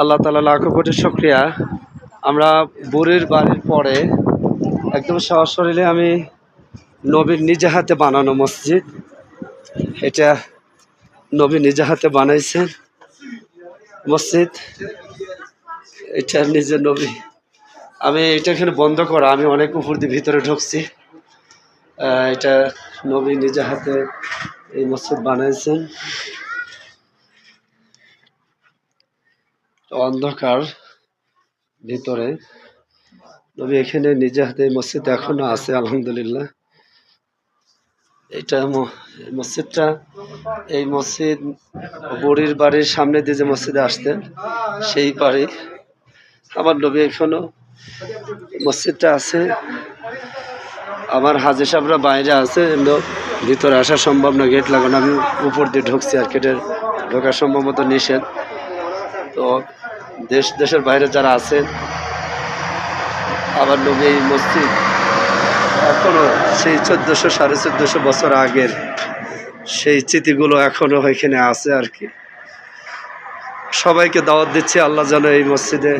আল্লাহ তালা লাখো কোটি শুক্রিয়া। আমরা বুড়ির বাড়ির পরে একদম সশরীরে আমি নবীর নিজে হাতে বানানো মসজিদ। এটা নবী নিজে হাতে বানাইছেন মসজিদ। এটা নিজে নবী। আমি এটা এখানে বন্ধ করা, আমি অনেক উপর দিয়ে ভিতরে ঢুকছি। এটা নবী নিজে হাতে এই মসজিদ বানাইছেন। অন্ধকার ভিতরে। নবী এখানে নিজে হাতে মসজিদ এখনও আছে, আলহামদুলিল্লাহ। এটা মসজিদটা, এই মসজিদ বুড়ির বাড়ির সামনে দিয়ে যে মসজিদে আসতেন সেই বাড়ি। আমার নবী এখনও মসজিদটা আছে। আমার হাজি সাহেবরা বাইরে আছে, কিন্তু ভিতরে আসা সম্ভব না, গেট লাগানো, আমি উপর দিয়ে ঢুকছি আর গেটের ঢোকা সম্ভবত নিষেধ। তো দেশ, দেশের বাইরে যারা আছেন, আবার নবী এই মসজিদ এখনও সেই চোদ্দোশো, সাড়ে চোদ্দোশো বছর আগের সেই স্মৃতিগুলো এখনও এখানে আছে আর কি। সবাইকে দাওয়াত দিচ্ছি, আল্লাহ যেন এই মসজিদে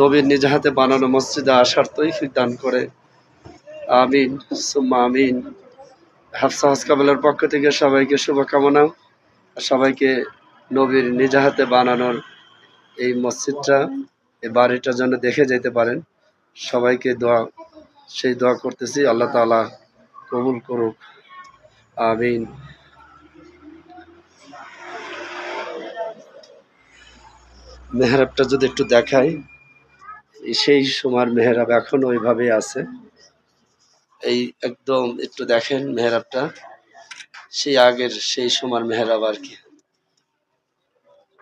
নবীর নিজ হাতে বানানো মসজিদে আসার তৈফিক দান করে। আমিন, সুম্মা আমিন। হাফসা হাসকাবেলের পক্ষ থেকে সবাইকে শুভকামনা। সবাইকে নবীর নিজ হাতে বানানোর এই মসজিদটা, এই বাড়িটা যেন দেখে যেতে পারেন। সবাইকে দোয়া, সেই দোয়া করতেছি, আল্লাহ তাআলা কবুল করুক। আমিন। মেহরাবটা যদি একটু দেখাই, সেই সময়ের মেহরাব এখন ওইভাবেই আছে। এই একদম একটু দেখেন মেহরাবটা, সেই আগের সেই সময়ের মেহরাব আর কি।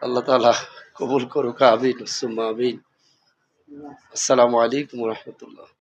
আল্লাহ তাআলা কবুল করুক আমিন সুম্মা আমিন আসসালামু আলাইকুম রহমতুল্লাহ